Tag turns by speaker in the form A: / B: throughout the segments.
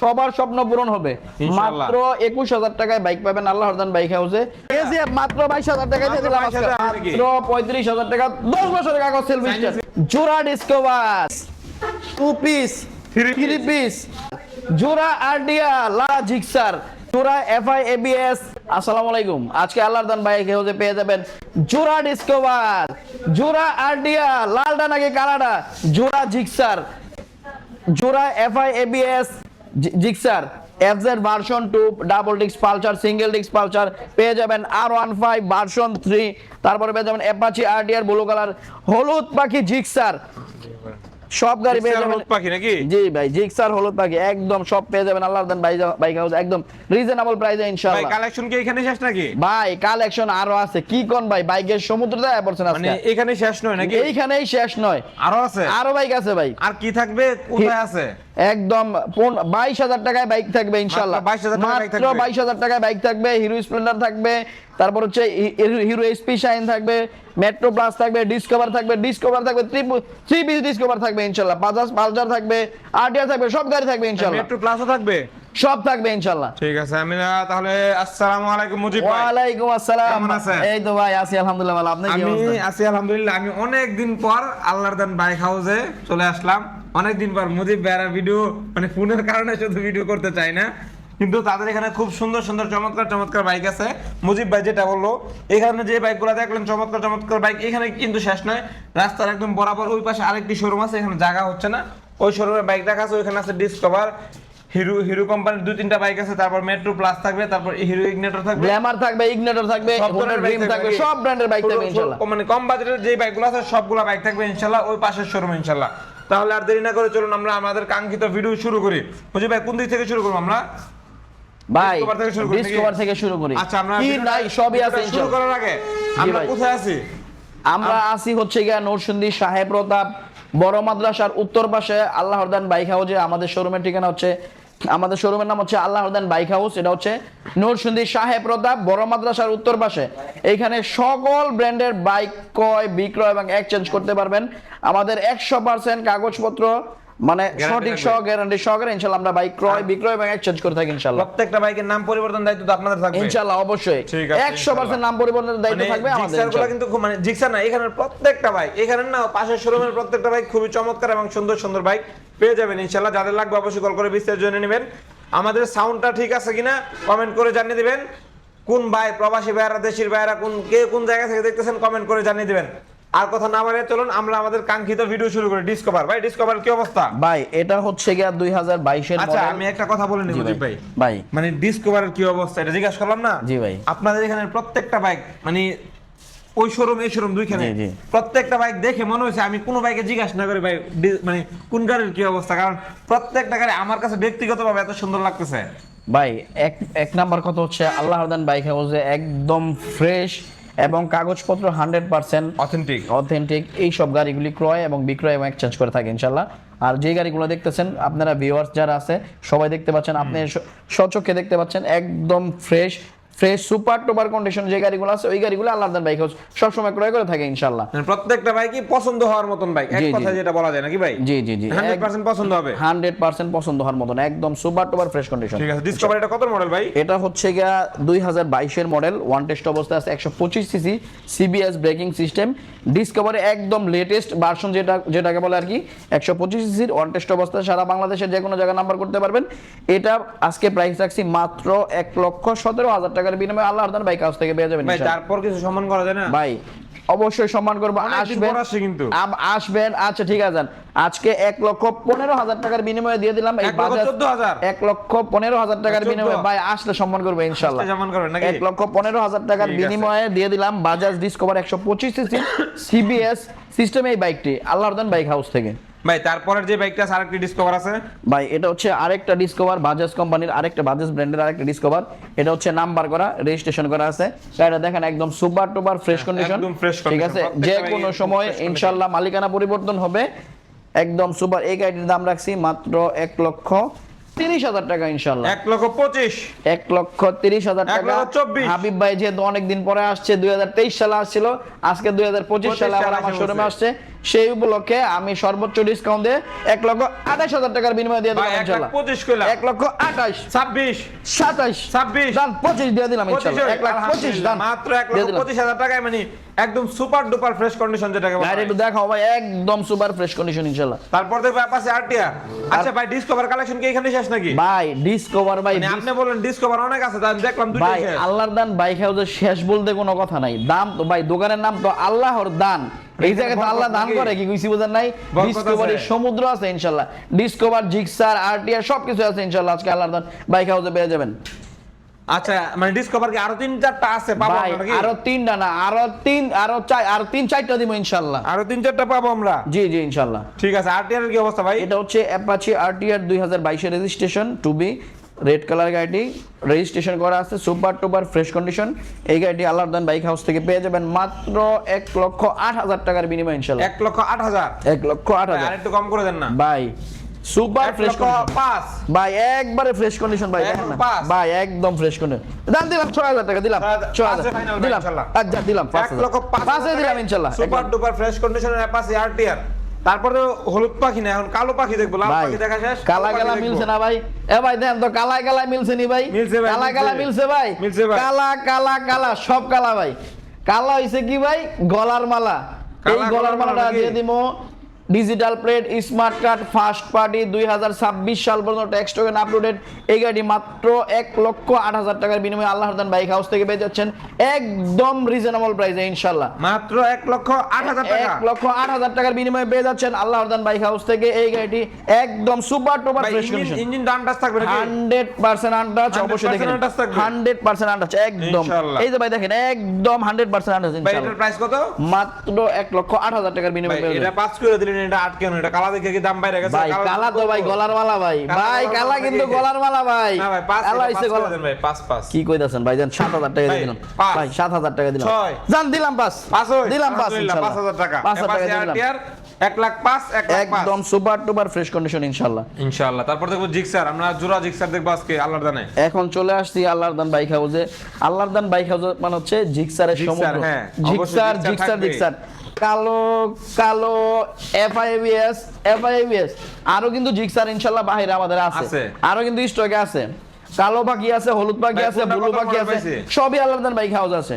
A: সবার স্বপ্ন পূরণ হবে। মাত্র একুশ হাজার টাকায় বাইক পাবেন আল্লাহ হরদান বাইক হাউসে মাত্র বাইশ হাজার টাকায় দিয়ে দিলাম
B: মাত্র
A: আজকে।
B: 22,000 নাকি?
A: মাত্র পঁয়ত্রিশ হাজার টাকা দশ বছরের কাগজ সেলফি জোড়া Discover two piece three piece জোড়া আরডিয়া লা জিক্সার জোড়া এফআই এবিএস আসসালামু আলাইকুম। আজকে আল্লাহর দান বাইক হাউসে পেয়ে যাবেন জোড়া ডিসকভার জোড়া আরডিয়া লালটা নাকি কালাডা। জোড়া জিক্সার জোড়া FI ABS Gixxer FZ version two double disc Pulsar single disc Pulsar পেয়ে যাবেন আর ওয়ান ফাইভ ভার্সন থ্রি। তারপরে পেয়ে যাবেন অ্যাপাচি আরডিআর ব্লু কালার হলুদ পাখি জিক্সার। সব গাড়ি পেয়ে যাবেন
B: হলুদ পাখি নাকি?
A: জি ভাই জিক্সার হলুদ পাখি একদম সব পেয়ে যাবেন আল্লাহ দেন বাইক হাউস একদম রিজনেবল প্রাইসে ইনশাআল্লাহ ভাই
B: কালেকশন কি এখানে শেষ নাকি?
A: ভাই কালেকশন আরও আছে। কি কোন ভাই? বাইকের সমুদ্র দেয় পড়ছেন
B: মানে এখানে শেষ নয় নাকি?
A: এইখানেই শেষ নয়।
B: আরও আছে?
A: আরও বাইক আছে ভাই।
B: আর কি থাকবে? কোথায় আছে?
A: একদম বাইশ হাজার টাকায় বাইক থাকবে ইনশাল্লাহ
B: মাত্র 22,000 টাকায় বাইক
A: মাত্র
B: থাকবে।
A: বাইশ হাজার টাকায় বাইক থাকবে হিরো স্প্লেন্ডার থাকবে তারপর হচ্ছে হিরো এসপি শাইন থাকবে মেট্রো প্লাস থাকবে ডিসকভার থাকবে ডিসকভার থাকবে থ্রি পিস ডিসকভার থাকবে ইনশাল্লাহ বাজাজ পালচার থাকবে আরটিআর থাকবে সব গাড়ি থাকবে ইনশাল্লাহ
B: মেট্রো প্লাসও থাকবে?
A: সব থাকবে ইনশাল্লাহ
B: ঠিক আছে আমি না- তাহলে আসসালামু আলাইকুম মুজিব ভাই।
A: ওয়ালাইকুম আসসালাম।
B: কেমন আছেন?
A: এই তো ভাই আছি আলহামদুলিল্লাহ ভালো। আপনি কি
B: আমি
A: অবস্থা?
B: আছি আলহামদুলিল্লাহ। আমি অনেক দিন পর আল্লাহর দান বাইক হাউসে চলে আসলাম। অনেক দিন পর মুজিব বেড়া ভিডিও মানে ফোনের কারণে শুধু ভিডিও করতে চাই না। কিন্তু তাদের এখানে খুব সুন্দর সুন্দর চমৎকার চমৎকার বাইক আছে। মুজিব ভাই যেটা বলল এখানে যে বাইকগুলো দেখলেন চমৎকার চমৎকার বাইক এখানে কিন্তু শেষ নয়। রাস্তার একদম বরাবর ওই পাশে আরেকটি শোরুম আছে এখানে জায়গা হচ্ছে না। ওই শোরুমে বাইক রাখা আছে ওইখানে আছে ডিসকভার হিরো হিরো কোম্পানির দুই তিনটা বাইক আছে তারপর মেট্রো প্লাস থাকবে তারপর হিরো ইগনেটর থাকবে।
A: গ্ল্যামার থাকবে ইগনেটর থাকবে ড্রিম থাকবে। সব ব্র্যান্ডের বাইক থাকবে
B: ছোট- মানে কম বাজেটের যে বাইকগুলো আছে সবগুলো বাইক থাকবে ইনশাল্লাহ ওই পাশের শোরুম ইনশাল্লাহ। তাহলে আর দেরি না করে চলুন আমরা আমাদের কাঙ্ক্ষিত ভিডিও শুরু করি। বুঝি ভাই কোন দিক থেকে শুরু করব আমরা?
A: ভাই
B: ডিসকভার থেকে শুরু করি আচ্ছা আমরা
A: কি নাই সবই আছে
B: শুরু করার আগে আমরা কোথায় আছি?
A: আমরা আছি হচ্ছে গিয়া নরসিংদী সাহেব প্রতাপ বড় মাদ্রাসার উত্তর পাশে আল্লাহরদান বাইক হাউজে আমাদের শোরুমের ঠিকানা হচ্ছে আমাদের শোরুমের নাম হচ্ছে আল্লাহ উদ্দান বাইক হাউস, এটা হচ্ছে নরসুন্দি সাহেব প্রতাপ, বড় মাদ্রাসার উত্তর পাশে। এখানে সকল ব্র্যান্ডের বাইক ক্রয়, বিক্রয় এবং এক্সচেঞ্জ করতে পারবেন। আমাদের একশো পার্সেন্ট কাগজপত্র মানে সঠিক সহ গ্যারান্টি সহকারে ইনশাল্লাহ আমরা বাইক ক্রয় বিক্রয় এবং এক্সচেঞ্জ করে থাকি ইনশাল্লাহ।
B: প্রত্যেকটা বাইকের নাম পরিবর্তন দায়িত্ব তো আপনাদের থাকবে।
A: ইনশাল্লাহ অবশ্যই।
B: ঠিক আছে,
A: একশো পার্সেন্ট নাম পরিবর্তনের দায়িত্ব
B: মানে
A: থাকবে আমাদের
B: জিক্সারগুলো কিন্তু খুব মানে জিক্সার না এখানের প্রত্যেকটা বাইক এখানে না পাশের শোরুমের প্রত্যেকটা বাইক খুবই চমৎকার এবং সুন্দর সুন্দর বাইক পেয়ে যাবেন ইনশাল্লাহ। যাদের লাগবে অবশ্যই কল করে বিস্তারিত জেনে নেবেন। আমাদের সাউন্ডটা ঠিক আছে কিনা কমেন্ট করে জানিয়ে দিবেন। কোন ভাই প্রবাসী ভাইয়েরা দেশের ভাইয়েরা কোন কে কোন জায়গা থেকে দেখতেছেন কমেন্ট করে জানিয়ে দিবেন। আর কথা না বাড়িয়ে চলুন আমরা আমাদের কাঙ্ক্ষিত ভিডিও শুরু করি। ডিসকভার ভাই ডিসকভার কি অবস্থা?
A: ভাই এটা হচ্ছে গিয়া দুই হাজার বাইশের
B: আচ্ছা আমি একটা কথা বলে নিব
A: ভাই।
B: ভাই। মানে ডিসকভারের কি অবস্থা এটা জিজ্ঞাসা করলাম না?
A: জি ভাই।
B: আপনাদের এখানে প্রত্যেকটা বাইক মানে ওই শোরুম এই শোরুম দুইখানে। প্রত্যেকটা বাইক দেখে মনে হয়েছে আমি কোনো বাইকে জিজ্ঞাসা না করি ভাই মানে কোন গাড়ির কি অবস্থা? কারণ প্রত্যেকটা গাড়ি আমার কাছে ব্যক্তিগতভাবে এত সুন্দর লাগতেছে।
A: ভাই এক এক নাম্বার কথা হচ্ছে আল্লাহ হরদান বাইক হাউসে একদম ফ্রেশ এবং কাগজপত্র হান্ড্রেড পার্সেন্ট
B: অথেন্টিক
A: অথেন্টিক এই সব গাড়িগুলি ক্রয় এবং বিক্রয় এবং এক্সচেঞ্জ করে থাকে ইনশাল্লাহ আর যে গাড়িগুলো দেখতেছেন আপনারা ভিউয়ার্স যারা আছে সবাই দেখতে পাচ্ছেন আপনি স্বচক্ষে দেখতে পাচ্ছেন একদম fresh fresh super duper condition যে গাড়িগুলো আছে ওই গাড়িগুলো আল্লাহ হরদান বাইক হাউস সবসময় ক্রয় করে থাকে ইনশাল্লাহ
B: মানে প্রত্যেকটা বাইকই পছন্দ হওয়ার মতন বাইক। এক। কথা যেটা বলা যায় নাকি ভাই?
A: জি জি জি।
B: হান্ড্রেড পার্সেন্ট পছন্দ হবে।
A: হান্ড্রেড পার্সেন্ট পছন্দ হওয়ার মতন একদম সুপার টুপার ফ্রেশ কন্ডিশন
B: ঠিক আছে ডিসকভার এটা কত মডেল ভাই?
A: এটা হচ্ছে গিয়া দুই হাজার বাইশের মডেল ওয়ান টেস্ট অবস্থায় আছে একশো পঁচিশ CC CBS braking system Discovery একদম লেটেস্ট ভার্সন যেটা যেটাকে বলে আর কি একশো পঁচিশ সিসির ওয়ান টেস্ট অবস্থায় সারা বাংলাদেশের যে কোনো জায়গায় নাম্বার করতে পারবেন। এটা আজকে প্রাইস রাখছি মাত্র এক লক্ষ সতেরো হাজার টাকার বিনিময়ে আল্লাহ আর্দান বাইক হাউস থেকে পেয়ে যাবেন
B: ভাই তারপর কিছু সম্মান করা যায় না?
A: ভাই অবশ্যই সম্মান করব।
B: দিন
A: আসবেন।
B: কিন্তু।
A: আসবেন। আচ্ছা ঠিক আছে। আজকে এক লক্ষ পনেরো হাজার টাকার বিনিময়ে দিয়ে দিলাম। এই বাজাজ
B: 14,000?
A: এক লক্ষ পনেরো হাজার টাকার বিনিময়ে। ভাই আসলে সম্মান করব ইনশাল্লাহ
B: আসলে সম্মান করবেন নাকি?
A: এক লক্ষ পনেরো হাজার টাকার বিনিময়ে দিয়ে দিলাম বাজাজ ডিসকভার একশো পঁচিশ সিসি সিবিএস সিস্টেম এই বাইকটি। আল্লাহ বাইক হাউস থেকে।
B: ভাই তারপরের যে বাইকটা আছে আরেকটি ডিসকভার আছে?
A: ভাই এটা হচ্ছে আরেকটা ডিসকভার বাজাজ কোম্পানির আরেকটা বাজাজ ব্র্যান্ডের আরেকটা ডিসকভার এটা হচ্ছে নাম্বার করা রেজিস্ট্রেশন করা আছে। গাড়িটা দেখেন একদম সুপার টুপার ফ্রেশ কন্ডিশন
B: একদম ফ্রেশ
A: ঠিক আছে? যে কোনো সময় ইনশাআল্লাহ মালিকানা পরিবর্তন হবে। একদম সুপার এই গাড়ির দাম রাখছি মাত্র এক লক্ষ তিরিশ হাজার টাকা ইনশাল্লাহ
B: এক লক্ষ পঁচিশ।
A: এক লক্ষ তিরিশ হাজার টাকা। হাবিব ভাই যেহেতু অনেকদিন পরে আসছে দুই হাজার তেইশ সালে আসছিল আজকে দুই হাজার পঁচিশ সালে আবার আমার শোরুমে আসছে। সেই উপলক্ষে আমি সর্বোচ্চ ডিসকাউন্ট দিয়ে এক লক্ষ আঠাশ হাজার টাকার বিনিময়ে দিয়ে দিলাম
B: এক
A: ইনশাল্লাহ। এক লক্ষ আঠাশ
B: ছাব্বিশ।
A: সাতাশ
B: ছাব্বিশ।
A: দান পঁচিশ দিয়ে দিলাম ইনশাল্লাহ এক লাখ পঁচিশ দান
B: মাত্র এক লক্ষ পঁচিশ হাজার টাকায় মানে একদম সুপার ডুপার ফ্রেশ কন্ডিশন যেটাকে বলা
A: গাড়ি। একটু দেখাও ভাই একদম সুপার ফ্রেশ কন্ডিশন ইনশাল্লাহ
B: তারপর দেখব পাশে আরটিআর। আচ্ছা ভাই ডিসকভার কালেকশন কি এখানে শেষ নাকি?
A: ভাই ডিসকভার ভাই
B: মানে আপনি বলেন ডিসকভার অনেক আছে তাই দেখলাম দুটোই
A: ভাই আল্লাহর দান বাইক হাউসের শেষ বলতে কোনো কথা নাই। দাম তো ভাই দোকানের নাম তো আল্লাহর দান। এই জায়গায় তো
B: বরকত
A: আল্লাহ দান করে কি কইছি বোঝেন নাই? ডিসকভারি। সমুদ্র আছে ইনশাআল্লাহ। ডিসকভার জিক্সার আরটিআর সবকিছু আছে ইনশাআল্লাহ আজকে আল্লাহর দান। বাইক হাউসে পেয়ে যাবেন।
B: আচ্ছা মানে ডিসকভার কি আরও তিন চারটা আছে পাবো আমরা নাকি?
A: আরও তিনটা না আরও তিন আরও চার আরও তিন চারটা দিব ইনশাআল্লাহ
B: আরও তিন চারটা পাবো আমরা?
A: জি জি ইনশাআল্লাহ
B: ঠিক আছে আরটিআর এর কি অবস্থা ভাই?
A: এটা হচ্ছে অ্যাপাচি আরটিআর দুই হাজার বাইশের registration two B red colour গাড়িটি। রেজিস্ট্রেশন করা আছে সুপার টুপার ফ্রেশ কন্ডিশন এই গাড়িটি আল্লাহদান বাইক হাউস থেকে পেয়ে যাবেন মাত্র এক লক্ষ আট হাজার টাকার বিনিময় ইনশাল্লাহ।
B: এক লক্ষ আট হাজার?
A: এক লক্ষ আট হাজার।
B: একটু কম করে দেন না।
A: ভাই সুপার ফ্রেশ
B: পাঁচ
A: ভাই একবারে ফ্রেশ কন্ডিশন ভাই দেখেন না। ভাই একদম ফ্রেশ কন্ডিশন দাম দিলাম ছয় হাজার টাকা দিলাম
B: ছয় হাজার-
A: ছয়
B: পাঁচে
A: হাজার
B: final ভাই,
A: দিলাম আচ্ছা দিলাম।
B: লক্ষ
A: দিলাম ইনশাল্লাহ।
B: সুপার ডুপার ফ্রেশ কন্ডিশনের অ্যাপাসি আরটিআর তারপরে হলুদ পাখি না এখন কালো পাখি দেখব লাল পাখি দেখা শেষ
A: কালা
B: কালো
A: মিলছে না ভাই। এ ভাই দেন তো কালা কালা মিলছে নি ভাই?
B: মিলছে ভাই,
A: কালা
B: মিলছে।
A: কালা মিলছে ভাই।
B: মিলছে ভাই।
A: কালা কালা কালা সব কালা ভাই। কালা হইছে কি ভাই? গলার মালা। এই গলার মালাটা? দিয়ে দিমো। Digital plate smart card first party দুই সাল পর্যন্ত ট্যাক্স টোকেন আপলোডেড এই গাড়ি মাত্র এক লক্ষ আট হাজার টাকার বিনিময়ে আল্লাহ দান বাইক হাউস থেকে পেয়ে যাচ্ছেন। একদম রিজনেবল প্রাইসে ইনশাল্লাহ
B: মাত্র এক লক্ষ আট হাজার টাকা।
A: এক লক্ষ আট হাজার টাকার বিনিময়ে পেয়ে যাচ্ছেন আল্লাহ দান বাইক হাউস থেকে। এই গাড়িটি একদম super duper fresh
B: engine
A: condition
B: engine done থাকবে
A: হান্ড্রেড পার্সেন্ট
B: 100%
A: অবশ্যই দেখেন হান্ড্রেড পার্সেন্ট আন্টাচ একদম। এই যে ভাই দেখেন একদম হান্ড্রেড পার্সেন্ট
B: ভাই প্রাইস কত?
A: মাত্র এক লক্ষ আট হাজার টাকার বিনিময়ে
B: এটা। পাঁচ করে দিলেন এটা এটা কালা দেখে কি দাম বাইরে গেছে?
A: ভাই কালা তো ভাই গলার মালা ভাই। ভাই কালা কিন্তু গলার মালা ভাই।
B: না ভাই পাঁচ
A: কালা হইছে গলা
B: দেন ভাই পাঁচ পাঁচ।
A: কি কইতাছেন ভাই জান সাত হাজার টাকা দিলাম। ভাই সাত হাজার টাকা দিলাম। জান দিলাম পাঁচ।
B: পাঁচ
A: দিলাম পাঁচ
B: আলহামদুলিল্লাহ, পাঁচ হাজার টাকা।
A: পাঁচ হাজার টাকা দিলাম।
B: এক লাখ পাঁচ এক লাখ
A: একদম সুপার টুপার ফ্রেশ কন্ডিশন ইনশাল্লাহ।
B: ইনশাআল্লাহ তারপর দেখব জিক্সার। আমরা জোড়া জিক্সার দেখব আজকে আল্লাহর দানে।
A: এখন চলে আসছি আল্লাহর দান বাইক হাউসে আল্লাহর দান বাইক হাউস মানে হচ্ছে জিক্সারের
B: জিক্সার,
A: সমুদ্র।
B: হ্যাঁ,
A: জিক্সার
B: জিক্সার।
A: কালো কালো এফআইবিএস এফআইবিএস আরও কিন্তু জিক্সার ইনশাল্লাহ বাহিরে আমাদের আছে।
B: আছে।
A: আরও কিন্তু স্টকে আছে। কালো পাখি আছে হলুদ পাখি আছে ব্লু পাখি আছে। সবই দান বাইক হাউস আছে।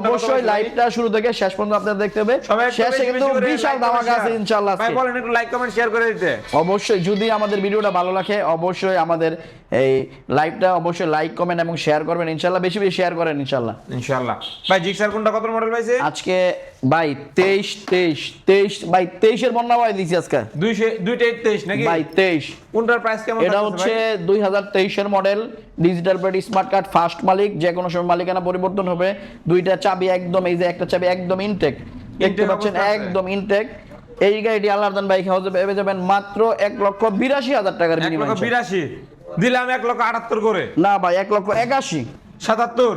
A: অবশ্যই লাইভটা শুরু থেকে শেষ পর্যন্ত আপনাদের দেখতে হবে। শেষে কিন্তু বিশাল ধামাকা আছে। ইনশাআল্লাহ
B: ভাই বলেন একটু লাইক কমেন্ট শেয়ার করে দিতে।
A: অবশ্যই যদি আমাদের ভিডিওটা ভালো লাগে অবশ্যই আমাদের এই লাইভটা অবশ্যই লাইক কমেন্ট এবং শেয়ার করবেন। ইনশাল্লাহ বেশি বেশি শেয়ার করেন ইনশাল্লাহ
B: ইনশাআল্লাহ। ভাই জিক্সার কোনটা কত মডেল পাইছে?
A: আজকে ভাই তেইশ তেইশ তেইশ ভাই তেইশের বন্যা ভাই দিচ্ছি আজকে।
B: দুইশো দুইটা তেইশ নাকি?
A: ভাই তেইশ।
B: কোনটার প্রাইস কেমন
A: এটা হচ্ছে
B: ভাই?
A: দুই হাজার তেইশের model digital plate smart card first মালিক যে কোনো সময় মালিকানা পরিবর্তন হবে। দুইটা চাবি একদম এই যে একটা চাবি একদম ইনটেক দেখতে পাচ্ছেন একদম ইনটেক এই গাড়িটি আল্লাহদান বাইক হাউসে পেয়ে যাবেন মাত্র এক লক্ষ বিরাশি হাজার টাকার বিনিময়ে।
B: বিরাশি। দিলাম এক লক্ষ আটাত্তর করে।
A: না ভাই এক লক্ষ একাশি।
B: সাতাত্তর।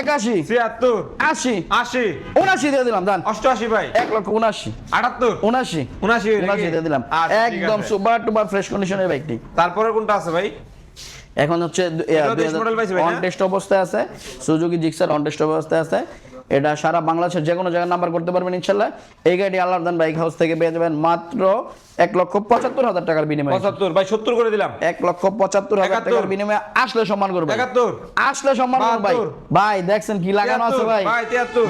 A: একাশি
B: ছিয়াত্তর
A: আশি
B: আশি।
A: উনাশি দিয়ে দিলাম দান।
B: অষ্টআশি ভাই।
A: এক লক্ষ উনাশি।
B: আটাত্তর।
A: উনাশি।
B: উনাশি
A: উনাশি দিয়ে দিলাম।
B: আচ্ছা,
A: একদম। সুপার টুপার ফ্রেশ কন্ডিশনের বাইকটি
B: তারপরে কোনটা আছে ভাই?
A: এখন হচ্ছে? অন টেস্ট অবস্থায় আছে। সুজুকি জিক্সার অন টেস্ট অবস্থায় আছে। এটা সারা বাংলাদেশের যে কোনো জায়গায় নাম্বার করতে পারবেন ইনশাল্লাহ এই গাড়ি আল্লাহদান বাইক হাউস থেকে পেয়ে যাবেন মাত্র এক লক্ষ পঁচাত্তর হাজার টাকার বিনিময়ে।
B: পঁচাত্তর ভাই সত্তর করে দিলাম।
A: এক লক্ষ পঁচাত্তর হাজার টাকার বিনিময়ে আসলে সম্মান করবে
B: একাত্তর।
A: আসলে সম্মান করবে ভাই। ভাই দেখছেন কি লাগানো আছে ভাই?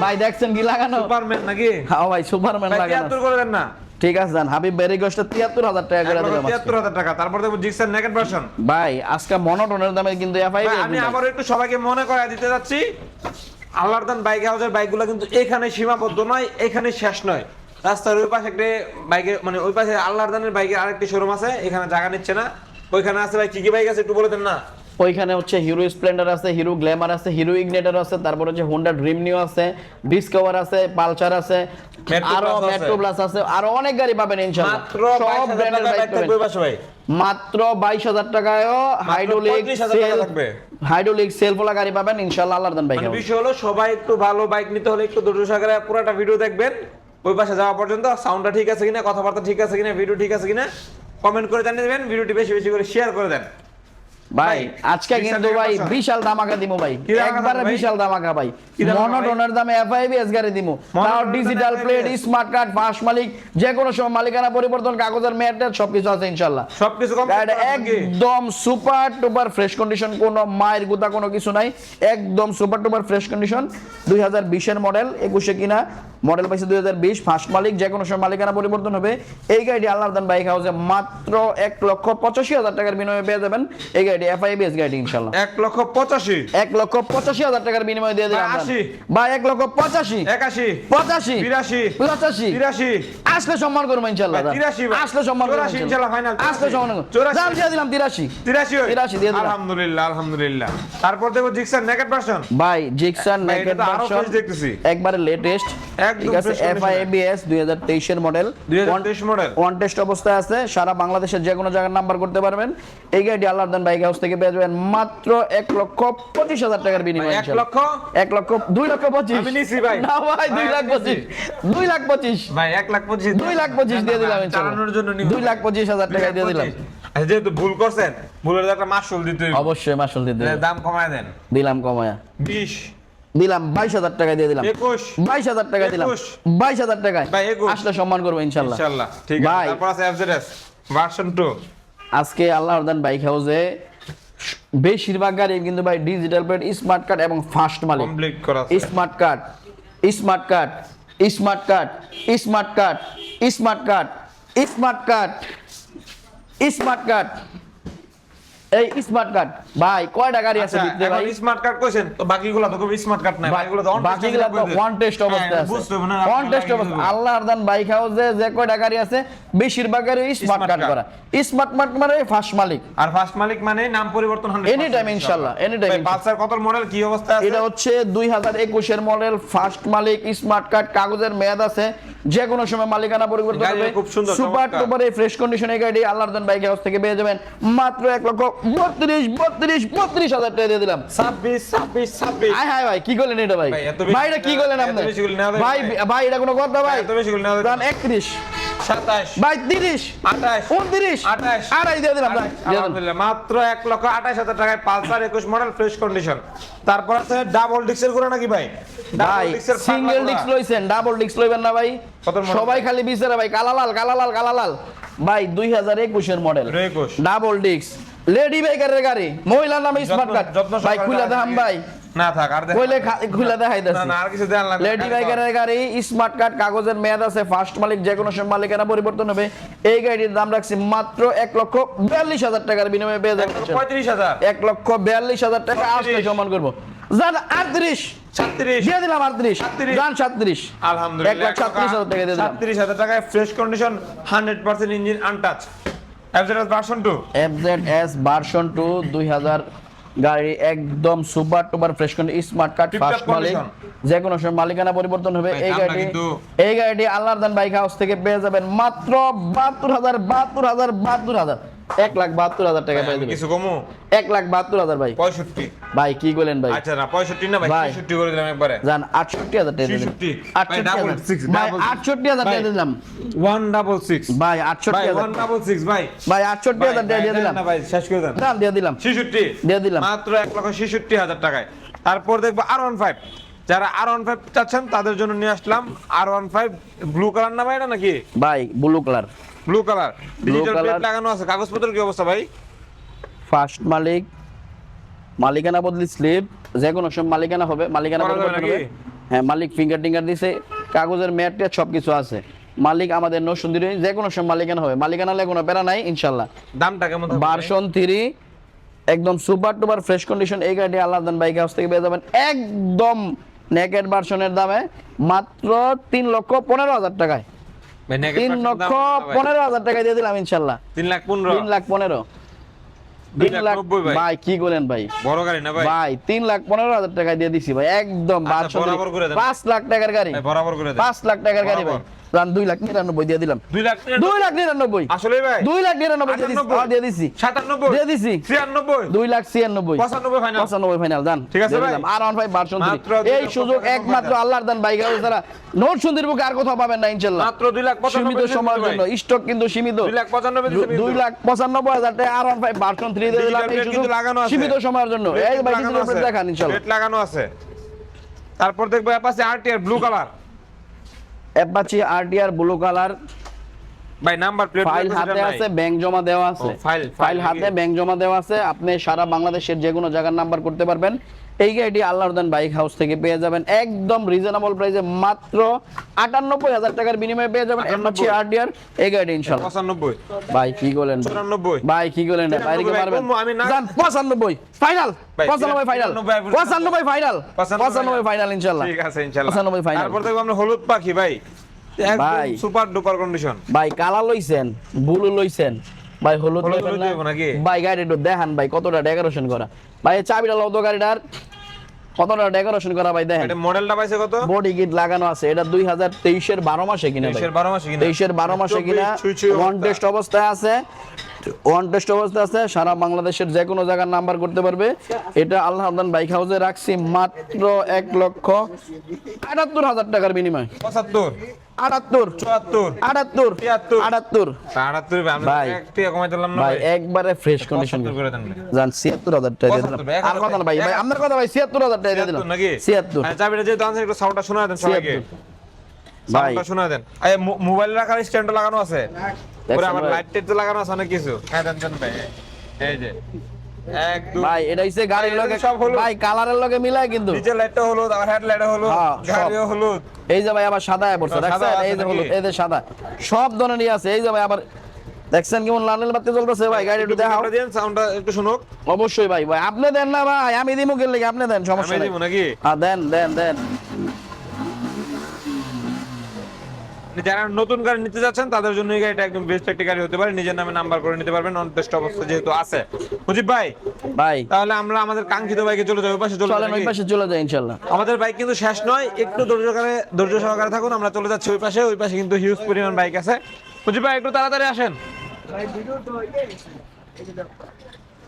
B: ভাই,
A: দেখছেন কি লাগানো?
B: সুপারম্যান নাকি?
A: হ্যাঁ ভাই সুপারম্যান লাগানো।
B: তিয়াত্তর করে দেন না।
A: ঠিক আছে জান হাবিব বেরি গোষ্ঠ তিয়াত্তর হাজার টাকা করে দিলাম
B: তিয়াত্তর হাজার টাকা। তারপর দেখব জিক্সার নেকেট ভার্সন
A: ভাই আজকে মনোটনের দামে কিন্তু এফআই
B: আমি আবার একটু সবাইকে মনে করায় দিতে যাচ্ছি। আল্লাহদান বাইক হাউসের বাইকগুলো কিন্তু এখানে সীমাবদ্ধ নয়, এখানে শেষ নয়। রাস্তার ওই পাশে একটা বাইকের মানে ওই পাশে আল্লাহদানের বাইকের আরেকটি শোরুম আছে, এখানে জায়গা নিচ্ছে না। ওইখানে আছে ভাই কি কি বাইক আছে, একটু বলে দেন না।
A: ওইখানে হচ্ছে হিরো স্প্লেন্ডার আছে হিরো গ্ল্যামার আছে হিরো ইগনেটর আছে তারপর হচ্ছে হোন্ডা ড্রিম নিউ আছে ডিসকভার আছে পালসার আছে
B: আরও
A: মেট্রো প্লাস আছে। আরও অনেক গাড়ি পাবেন ইনশাআল্লাহ
B: মাত্র
A: সব
B: বাইশ হাজার
A: ব্র্যান্ডের বাইক পাবেন। মাত্র বাইশ টাকায়ও হাইড্রোলিক
B: 35,000 টাকা
A: সেল। হাইড্রোলিক সেলফোলা গাড়ি পাবেন ইনশাআল্লাহ আল্লাহর দান বাইক
B: মানে বিষয় হলো সবাই একটু ভালো বাইক নিতে হলে একটু ধৈর্য সহকারে পুরোটা ভিডিও দেখবেন। ওই পাশে যাওয়া পর্যন্ত সাউন্ডটা ঠিক আছে কিনা কথাবার্তা ঠিক আছে কিনা ভিডিও ঠিক আছে কিনা কমেন্ট করে জানিয়ে দেবেন ভিডিওটি বেশি বেশি করে শেয়ার করে দেন।
A: ভাই আজকে কিন্তু ভাই বিশাল ধামাকা দিমু ভাই। একবারে বিশাল ধামাকা ভাই।
B: ভাই?
A: মনোটনের দামে এফআইবিএস গাড়ি দিমু। তাও digital plate smart card first মালিক যে কোনো সময় মালিকানা পরিবর্তন কাগজের মেয়াদ সবকিছু আছে ইনশাআল্লাহ
B: সবকিছু
A: একদম সুপার টুপার ফ্রেশ কন্ডিশন কোনো মায়ের গুতা কোনো কিছু নাই। একদম সুপার টুপার ফ্রেশ কন্ডিশন দুই হাজার বিশের মডেল একুশে কিনা মডেল পাইছে দুই হাজার বিশ ফার্স্ট মালিক যে কোনো সময় মালিকানা পরিবর্তন হবে। এই গাড়িটি আল্লাহ দান বাইক হাউসে মাত্র এক লক্ষ পঁচাশি হাজার টাকার বিনিময়ে পেয়ে যাবেন। এই গাড়িটি এফআইবিএস গাড়ি ইনশাল্লাহ
B: এক লক্ষ পঁচাশি।
A: এক লক্ষ পঁচাশি হাজার টাকার বিনিময়ে দিয়ে দিলাম। বা এক লক্ষ পঁচাশি।
B: একাশি।
A: পঁচাশি।
B: বিরাশি।
A: পঁচাশি।
B: তিরাশি।
A: আসলে সম্মান করব ইনশাল্লাহ আসলে সম্মান করব
B: ইনশাল্লাহ, final,
A: আসলে সম্মান করব। দিয়ে দিলাম তিরাশি।
B: তিরাশি
A: তিরাশি দিয়ে দিলাম।
B: আলহামদুলিল্লাহ আলহামদুলিল্লাহ। তারপর দেখো জিক্সার নেকেট ভার্সন
A: ভাই জিক্সার
B: আরও
A: ভার্সন
B: দেখতেছি।
A: একবারে লেটেস্ট ঠিক আছে
B: fresh condition এ।
A: এফআইএবিএস 2023 এর। Model
B: 2023 model।
A: ওয়ান টেস্ট অবস্থায় আছে সারা বাংলাদেশের যে কোনো জায়গায় নাম্বার করতে পারবেন। এই গাড়িটি আল্লাহ দান বাইক হাউস থেকে পেয়ে যাবেন মাত্র এক লক্ষ পঁচিশ হাজার টাকার বিনিময়ে
B: এক লক্ষ?
A: এক লক্ষ দুই লক্ষ পঁচিশ।
B: আমি নিছি ভাই।
A: না ভাই দুই লাখ
B: আমি
A: পঁচিশ। দুই লাখ পঁচিশ।
B: ভাই এক লাখ পঁচিশ
A: দুই লাখ পঁচিশ দিয়ে দিলাম
B: চালানোর জন্য নিব।
A: লাখ পঁচিশ হাজার টাকা দিয়ে দিলাম।
B: আচ্ছা, যেহেতু ভুল করছেন ভুলের একটা মাসুল দিতে
A: অবশ্যই মাসুল দিয়ে
B: দাম কমায় দেন।
A: দিলাম কমায়া।
B: বিশ।
A: দিলাম বাইশ হাজার টাকা দিয়ে দিলাম। বাইশ হাজার টাকা দিলাম। বাইশ হাজার টাকায়। আসলে সম্মান করব ইনশাল্লাহ।
B: ঠিক আছে। তারপর আছে ভার্সন টু
A: আজকে আল্লাহ দান বাইক হাউসে বেশিরভাগ গাড়ি কিন্তু ভাই ডিজিটাল প্লেট স্মার্ট কার্ড এবং ফাস্ট মালিক
B: কমপ্লিট করা
A: smart card smart card smart card smart card smart card smart card smart card এই স্মার্ট কার্ড ভাই কয়টা গাড়ি আছে
B: আচ্ছা
A: ভাই?
B: স্মার্ট কার্ড কইছেন তো বাকিগুলো তো স্মার্ট কার্ড নাই বাকিগুলো তো
A: বাকিগুলা তো ওয়ান টেস্ট
B: হ্যাঁ,
A: অবস্থায় আছে।
B: বুঝতে হবে না
A: ওয়ান টেস্ট অবস্থা। আল্লাহর দান বাইক হাউসে যে কয়টা গাড়ি আছে বেশিরভাগ গাড়ি স্মার্ট কার্ড করা। স্মার্ট মানে ফার্স্ট মালিক।
B: আর ফার্স্ট মালিক মানে নাম পরিবর্তন 100%
A: Any time ইনশাআল্লাহ,
B: ভাই,
A: ইনশাআল্লাহ।
B: পালসার কত মডেল কি অবস্থা আছে?
A: এটা হচ্ছে দুই হাজার একুশের মডেল ফার্স্ট মালিক স্মার্ট কার্ড কাগজের মেয়াদ আছে। যে কোনো সময় মালিকানা পরিবর্তন হবে।
B: খুব সুন্দর,
A: সুপার টুপার এই ফ্রেশ কন্ডিশনে গাড়ি আল্লাহর দান বাইক হাউস থেকে পেয়ে যাবেন। মাত্র এক লক্ষ বত্রিশ বত্রিশ বত্রিশ হাজার টাকা দিয়ে দিলাম।
B: 26 26 26
A: হাই হাই ভাই কি করলেন এটা ভাই?
B: ভাই,
A: এটা কি করলেন আপনি? ভাই
B: ভাই।
A: এটা কোনো কথা ভাই। একত্রিশ। ভাই তিরিশ।
B: 28
A: উনত্রিশ।
B: 28
A: আড়াই দিয়ে দিলাম ভাই, দিয়ে দিলাম।
B: আলহামদুলিল্লাহ মাত্র এক লক্ষ আঠাশ হাজার টাকায় পালসার একুশ মডেল ফ্রেশ কন্ডিশন। তারপর আছে ডাবল ডিক্সেরগুলো নাকি ভাই?
A: ভাই
B: সিঙ্গেলগুলা।
A: লইছেন ডাবল ডিস্ক লইবেন না ভাই। সবাই খালি বিচারে ভাই কালালাল কালালাল কালালাল। ভাই দুই হাজার একুশের মডেল। ডাবল ডিস্ক লেডি বাইকারের গাড়ি। মহিলার নামে স্মার্ট কার্ড ভাই খুলে
B: লাগে।
A: ভাই।
B: না থাক আর দেখ
A: কইলে খুলে দেখাই
B: না না আর কিছু দেন লাগবে।
A: লেডি বাইকারের গাড়ি স্মার্ট কার্ড কাগজের মেয়াদ আছে ফার্স্ট মালিক যে কোনো সময় মালিকানা পরিবর্তন হবে। এই গাড়ির দাম রাখছি মাত্র এক লক্ষ বিয়াল্লিশ হাজার টাকার বিনিময়ে পেয়ে যাবেন।
B: হাজার।
A: এক লক্ষ বিয়াল্লিশ হাজার টাকা আসলে সমান করব। যান আটত্রিশ।
B: ছত্রিশ।
A: দিয়ে দিলাম আটত্রিশ।
B: 38
A: যান সাতত্রিশ।
B: আলহামদুলিল্লাহ
A: এক লাখ সাতত্রিশ হাজার টাকা দিয়ে দিলাম।
B: ছত্রিশ হাজার টাকায় fresh condition hundred percent engine untouched FZS version two
A: FZ S version two দুই হাজার গাড়ি একদম super duper fresh smart card first মালিক। যে কোনো সময় মালিকানা পরিবর্তন হবে। এই গাড়ি এই গাড়িটি আল্লাহর দান বাইক হাউস থেকে পেয়ে যাবেন মাত্র বাহাত্তর হাজার বাহাত্তর হাজার বাহাত্তর হাজার। এক লাখ বাহাত্তর হাজার টাকা যাবেন
B: কিছু কমু?
A: এক লাখ বাহাত্তর হাজার ভাই।
B: পঁয়ষট্টি।
A: ভাই কি করলেন ভাই?
B: আচ্ছা না পঁয়ষট্টি না ভাই। ছেষট্টি করে দিলাম একবারে।
A: যান আটষট্টি হাজার টাকা দিলাম। আটষট্টি হাজার। আটষট্টি টাকা দিলাম।
B: ওয়ান ডাবল সিক্স
A: ভাই আটষট্টি
B: ওয়ান ডাবল সিক্স ভাই।
A: ভাই আটষট্টি হাজার টাকা দিয়ে দিলাম।
B: ভাই শেষ করে দেন।
A: দাম দিয়ে দিলাম।
B: ছেষট্টি।
A: দিয়ে দিলাম।
B: মাত্র এক লক্ষ ছেষট্টি হাজার টাকায়। তারপর দেখব আর ওয়ান ফাইভ যারা আর ওয়ান ফাইভ চাচ্ছেন তাদের জন্য নিয়ে আসলাম। আর ওয়ান ফাইভ ব্লু কালার না ভাই এটা নাকি?
A: ভাই blue colour
B: blue colour digital plate লাগানো আছে কাগজপত্রের কি অবস্থা ভাই?
A: ফার্স্ট মালিক মালিকানা বদলি স্লিপ যে কোনো সময় মালিকানা হবে মালিকানা
B: যাবে
A: হবে হ্যাঁ মালিক ফিঙ্গার টিঙ্গার দিছে কাগজের মেয়াদ সব কিছু আছে। মালিক আমাদের নসুন্দির যে কোনো সময় মালিকানা হবে। মালিকানা হলে কোনো প্যারা নাই ইনশাল্লাহ।
B: দামটা কেমন ভাই?
A: থ্রি একদম সুপার টুপার ফ্রেশ কন্ডিশন এই গাড়ি আলাদান বাইক হাউস থেকে পেয়ে যাবেন। একদম নেকেড ভার্সনের দামে মাত্র তিন লক্ষ পনেরো হাজার টাকায়। তিন লক্ষ? পনেরো হাজার টাকায় দিয়ে দিলাম ইনশাল্লাহ
B: তিন লাখ পনেরো
A: তিন লাখ পনেরো তিন
B: লাখ ভাই।
A: কি বলেন ভাই
B: বড় গাড়ি না ভাই
A: ভাই তিন লাখ পনেরো হাজার টাকায় দিয়ে দিছি ভাই একদম। পাঁচ লাখ টাকার গাড়ি পাঁচ লাখ টাকার গাড়ি ভাই। রান দুই লাখ নিরানব্বই দিয়ে দিলাম।
B: দুই লাখ
A: দুই লাখ নিরানব্বই।
B: আসলে ভাই।
A: দুই লাখ নিরানব্বই দিয়ে দিছি? হ্যাঁ,
B: সাতানব্বই?
A: দিয়ে দিছি।
B: ছিয়ানব্বই?
A: দুই লাখ ছিয়ানব্বই।
B: পঁচানব্বই ফাইনাল
A: পঁচানব্বই ফাইনাল দান
B: ঠিক আছে
A: আর ভার্সন
B: মাত্র দুই
A: এই সুযোগ একমাত্র আল্লাহর দান দ্বারা নোট সুন্দর বুকে আর কোথাও পাবেন না ইনশাল্লাহ।
B: মাত্র দুই লাখ
A: সীমিত সময়ের জন্য। স্টক কিন্তু সীমিত।
B: দুই লাখ পঁচানব্বই
A: দুই লাখ পঁচানব্বই হাজার টাকা আর ওয়ান ফাইভ ভার্সন থ্রি দিয়ে দিলাম এই সুযোগ
B: লাগানো
A: সীমিত সময়ের জন্য। এই ভাই
B: আছে।
A: দেখান ইনশাল্লাহ।
B: লাগানো আছে। তারপর দেখব RTR blue colour
A: Apache RTR blue colour
B: ভাই নাম্বার প্লেট
A: ফাইল হাতে আছে ব্যাংক জমা দেওয়া আছে।
B: ফাইল-
A: ফাইল
B: ফাইল
A: হাতে ব্যাংক জমা দেওয়া আছে। আপনি সারা বাংলাদেশের যে কোনো জায়গার নাম্বার করতে পারবেন। এই গাড়িটি আল্লাহদান বাইক হাউস থেকে পেয়ে যাবেন। একদম রিজনেবল প্রাইসে মাত্র আটানব্বই হাজার টাকার বিনিময়ে পেয়ে যাবেন
B: 98
A: অ্যাপাচি আরটিআর এই গাড়ি ইনশাল্লাহ
B: পঁচানব্বই।
A: ভাই কি করলেন
B: চুরানব্বই
A: ভাই কি করলেন বাইরে কি
B: 94
A: পারবেন
B: আমি না-
A: যান, পঁচানব্বই। ফাইনাল।
B: ভাই,
A: পঁচানব্বই ফাইনাল।
B: 94
A: পঁচানব্বই ফাইনাল।
B: পঁচানব্বই
A: পঁচানব্বই ফাইনাল। ইনশাল্লাহ
B: ঠিক আছে ইনশাআল্লাহ।
A: পঁচানব্বই ফাইনাল।
B: তারপর দেখব আমরা হলুদ পাখি ভাই। একদম
A: ভাই।
B: সুপার ডুপার কন্ডিশন
A: ভাই কালা লইছেন বুলু লইছেন। ভাই হলুদ? ভাই গাড়ি একটু দেখান ভাই কতটা ডেকোরেশন করা। ভাই চাবিটা লও তো গাড়িটার। কতটা ডেকোরেশন করা ভাই দেখেন।
B: এটা মডেলটা পাইছে কত?
A: বডি গিট লাগানো আছে। এটা দুই হাজার তেইশের বারো মাসে কিনা 23
B: এর 12 মাসে কিনা?
A: 23 এর 12 মাসে কিনা।
B: চব্বিশ, ছুঁই ছুঁই
A: ওয়ান টেস্ট অবস্থায় আছে। ওয়ান টেস্ট অবস্থায় আছে সারা বাংলাদেশের যে কোনো জায়গার নাম্বার করতে পারবে। এটা আল্লাহ আদান বাইক হাউসে রাখছি মাত্র এক লক্ষ আটাত্তর হাজার টাকার বিনিময়।
B: পঁচাত্তর।
A: আটাত্তর।
B: চুয়াত্তর।
A: আটাত্তর।
B: তিয়াত্তর।
A: আটাত্তর।
B: আটাত্তর
A: ভাই।
B: একটু কমাই দিলাম না
A: ভাই
B: ভাই?
A: একবারে ফ্রেশ কন্ডিশন
B: পঁচাত্তর করে দেন ভাই।
A: জান ছিয়াত্তর হাজার টাকা দিয়ে দিলাম।
B: 75, এক
A: আর কথা না ভাই ভাই আপনার কথা ভাই ছিয়াত্তর হাজার টাকা দিয়ে দিলাম। ছিয়াত্তর।
B: চাবিটা যেহেতু আনছেন একটু সাউন্ডটা শোনা দেন সবাইকে। সাউন্ডটা শোনা দেন। মো- মোবাইল রাখার স্ট্যান্ড লাগানো আছে।
A: দেখছেন
B: আমার লাইট টাইট লাগানো আছে অনেক কিছু। হ্যাঁ দেন দেন ভাই এই যে
A: ভাই এটা হইছে গাড়ির লগে
B: সব হলুদ।
A: ভাই কালারের লগে মিলায় কিন্তু।
B: নিচে লাইটটা হলুদ আবার
A: হ্যাঁ।
B: গাড়িও
A: এই যে ভাই সাদা পড়ছে
B: সাদা
A: দেখছেন? এই যে
B: নাকি?
A: এই যে সাদা সব ধরনেরই আছে। এই যে ভাই আবার দেখছেন কেমন লাল লাল বাতি জ্বলতেছে? ভাই গাড়ি একটু দেখাও।
B: দেন সাউন্ডটা একটু শুনুক।
A: অবশ্যই ভাই ভাই। আপনি দেন না ভাই আমি দিমু গেলে আপনি দেন সমস্যা নাই।
B: নাকি?
A: হ্যাঁ দেন দেন দেন।
B: যারা নতুন গাড়ি নিতে যাচ্ছেন তাদের জন্য এই গাড়িটা একদম বেস্ট একটি গাড়ি হতে পারে। নিজের নামে নাম্বার করে নিতে পারবেন নন বেস্ট অবস্থা যেহেতু আছে। মুজিব ভাই
A: ভাই।
B: তাহলে আমরা আমাদের কাঙ্ক্ষিত বাইকে চলে যাব ওই পাশে চলে
A: চলেন ওই পাশে চলে যাই ইনশাল্লাহ
B: আমাদের বাইক কিন্তু শেষ নয় একটু ধৈর্য সহকারে ধৈর্য সহকারে থাকুন আমরা চলে যাচ্ছি ওই পাশে ওই পাশে কিন্তু হিউজ পরিমাণ বাইক আছে। মুজিব ভাই একটু তাড়াতাড়ি আসেন।